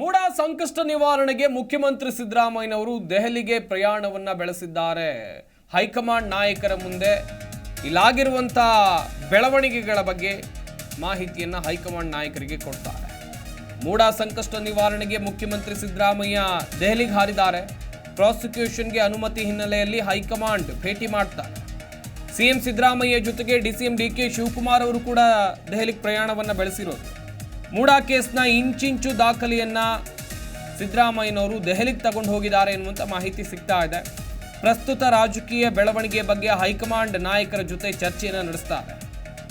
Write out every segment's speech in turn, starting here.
ಮೂಡ ಸಂಕಷ್ಟ ನಿವಾರಣೆಗೆ ಮುಖ್ಯಮಂತ್ರಿ ಸಿದ್ದರಾಮಯ್ಯನವರು ದೆಹಲಿಗೆ ಪ್ರಯಾಣವನ್ನ ಬೆಳೆಸಿದ್ದಾರೆ. ಹೈಕಮಾಂಡ್ ನಾಯಕರ ಮುಂದೆ ಇಲ್ಲಾಗಿರುವಂಥ ಬೆಳವಣಿಗೆಗಳ ಬಗ್ಗೆ ಮಾಹಿತಿಯನ್ನು ಹೈಕಮಾಂಡ್ ನಾಯಕರಿಗೆ ಕೊಡ್ತಾರೆ. ಮೂಡ ಸಂಕಷ್ಟ ನಿವಾರಣೆಗೆ ಮುಖ್ಯಮಂತ್ರಿ ಸಿದ್ದರಾಮಯ್ಯ ದೆಹಲಿಗೆ ಹಾರಿದ್ದಾರೆ. ಪ್ರಾಸಿಕ್ಯೂಷನ್ಗೆ ಅನುಮತಿ ಹಿನ್ನೆಲೆಯಲ್ಲಿ ಹೈಕಮಾಂಡ್ ಭೇಟಿ ಮಾಡ್ತಾರೆ. ಸಿಎಂ ಸಿದ್ದರಾಮಯ್ಯ ಜೊತೆಗೆ ಡಿಸಿಎಂ ಡಿ ಕೆ ಶಿವಕುಮಾರ್ ಅವರು ಕೂಡ ದೆಹಲಿಗೆ ಪ್ರಯಾಣವನ್ನು ಬೆಳೆಸಿರೋದು. ಮೂಡಾ ಕೇಸ್ನ ಇಂಚಿಂಚು ದಾಖಲೆಯನ್ನ ಸಿದ್ದರಾಮಯ್ಯನವರು ದೆಹಲಿಗೆ ತಗೊಂಡು ಹೋಗಿದ್ದಾರೆ ಎನ್ನುವಂಥ ಮಾಹಿತಿ ಸಿಗ್ತಾ ಇದೆ. ಪ್ರಸ್ತುತ ರಾಜಕೀಯ ಬೆಳವಣಿಗೆ ಬಗ್ಗೆ ಹೈಕಮಾಂಡ್ ನಾಯಕರ ಜೊತೆ ಚರ್ಚೆಯನ್ನು ನಡೆಸ್ತಾರೆ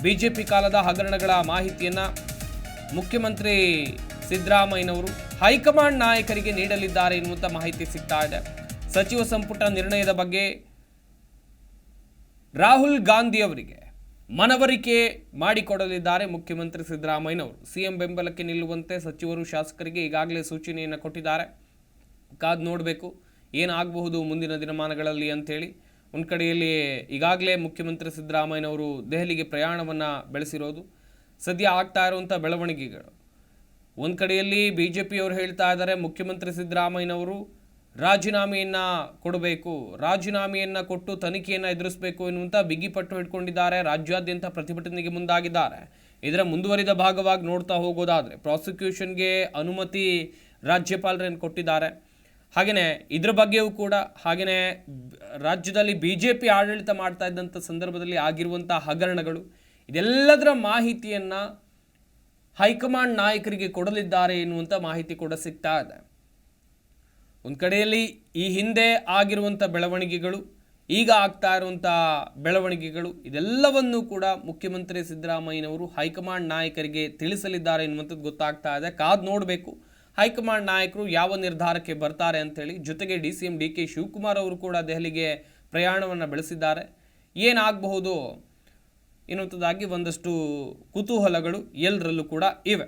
ಬಿಜೆಪಿ ಕಾಲದ ಹಗರಣಗಳ ಮಾಹಿತಿಯನ್ನು ಮುಖ್ಯಮಂತ್ರಿ ಸಿದ್ದರಾಮಯ್ಯನವರು ಹೈಕಮಾಂಡ್ ನಾಯಕರಿಗೆ ನೀಡಲಿದ್ದಾರೆ ಎನ್ನುವಂಥ ಮಾಹಿತಿ ಸಿಗ್ತಾ ಇದೆ. ಸಚಿವ ಸಂಪುಟ ನಿರ್ಣಯದ ಬಗ್ಗೆ ರಾಹುಲ್ ಗಾಂಧಿ ಅವರಿಗೆ ಮನವರಿಕೆ ಮಾಡಿಕೊಡಲಿದ್ದಾರೆ ಮುಖ್ಯಮಂತ್ರಿ ಸಿದ್ದರಾಮಯ್ಯನವರು. ಸಿಎಂ ಬೆಂಬಲಕ್ಕೆ ನಿಲ್ಲುವಂತೆ ಸಚಿವರು ಶಾಸಕರಿಗೆ ಈಗಾಗಲೇ ಸೂಚನೆಯನ್ನು ಕೊಟ್ಟಿದ್ದಾರೆ. ಕಾದ್ ನೋಡಬೇಕು ಏನಾಗಬಹುದು ಮುಂದಿನ ದಿನಮಾನಗಳಲ್ಲಿ ಅಂಥೇಳಿ. ಒಂದು ಕಡೆಯಲ್ಲಿ ಈಗಾಗಲೇ ಮುಖ್ಯಮಂತ್ರಿ ಸಿದ್ದರಾಮಯ್ಯನವರು ದೆಹಲಿಗೆ ಪ್ರಯಾಣವನ್ನು ಬೆಳೆಸಿರೋದು. ಸದ್ಯ ಆಗ್ತಾ ಇರುವಂಥ ಬೆಳವಣಿಗೆಗಳು. ಒಂದು ಕಡೆಯಲ್ಲಿ ಬಿ ಜೆ ಪಿಯವರು ಹೇಳ್ತಾ ಇದ್ದಾರೆ, ಮುಖ್ಯಮಂತ್ರಿ ಸಿದ್ದರಾಮಯ್ಯನವರು ರಾಜೀನಾಮೆಯನ್ನು ಕೊಡಬೇಕು, ರಾಜೀನಾಮೆಯನ್ನು ಕೊಟ್ಟು ತನಿಖೆಯನ್ನು ಎದುರಿಸಬೇಕು ಎನ್ನುವಂಥ ಬಿಗಿಪಟ್ಟು ಹಿಡ್ಕೊಂಡಿದ್ದಾರೆ, ರಾಜ್ಯಾದ್ಯಂತ ಪ್ರತಿಭಟನೆಗೆ ಮುಂದಾಗಿದ್ದಾರೆ. ಇದರ ಮುಂದುವರಿದ ಭಾಗವಾಗಿ ನೋಡ್ತಾ ಹೋಗೋದಾದರೆ ಪ್ರಾಸಿಕ್ಯೂಷನ್ಗೆ ಅನುಮತಿ ರಾಜ್ಯಪಾಲರೇನು ಕೊಟ್ಟಿದ್ದಾರೆ. ಹಾಗೆಯೇ ಇದ್ರ ಬಗ್ಗೆಯೂ ಕೂಡ ಹಾಗೆಯೇ ರಾಜ್ಯದಲ್ಲಿ ಬಿ ಜೆ ಪಿ ಆಡಳಿತ ಮಾಡ್ತಾ ಇದ್ದಂಥ ಸಂದರ್ಭದಲ್ಲಿ ಆಗಿರುವಂಥ ಹಗರಣಗಳು, ಇದೆಲ್ಲದರ ಮಾಹಿತಿಯನ್ನು ಹೈಕಮಾಂಡ್ ನಾಯಕರಿಗೆ ಕೊಡಲಿದ್ದಾರೆ ಎನ್ನುವಂಥ ಮಾಹಿತಿ ಕೂಡ ಸಿಗ್ತಾ ಇದೆ. ಒಂದು ಕಡೆಯಲ್ಲಿ ಈ ಹಿಂದೆ ಆಗಿರುವಂಥ ಬೆಳವಣಿಗೆಗಳು, ಈಗ ಆಗ್ತಾ ಇರುವಂಥ ಬೆಳವಣಿಗೆಗಳು, ಇದೆಲ್ಲವನ್ನೂ ಕೂಡ ಮುಖ್ಯಮಂತ್ರಿ ಸಿದ್ದರಾಮಯ್ಯನವರು ಹೈಕಮಾಂಡ್ ನಾಯಕರಿಗೆ ತಿಳಿಸಲಿದ್ದಾರೆ ಎನ್ನುವಂಥದ್ದು ಗೊತ್ತಾಗ್ತಾ ಇದೆ. ಕಾದು ನೋಡಬೇಕು. ಹೈಕಮಾಂಡ್ ನಾಯಕರು ಯಾವ ನಿರ್ಧಾರಕ್ಕೆ ಬರ್ತಾರೆ ಅಂಥೇಳಿ ಜೊತೆಗೆ D C M D K Shivakumar ಅವರು ಕೂಡ ದೆಹಲಿಗೆ ಪ್ರಯಾಣವನ್ನು ಬೆಳೆಸಿದ್ದಾರೆ. ಏನಾಗಬಹುದು ಎನ್ನುವಂಥದ್ದಾಗಿ ಒಂದಷ್ಟು ಕುತೂಹಲಗಳು ಎಲ್ಲರಲ್ಲೂ ಕೂಡ ಇವೆ.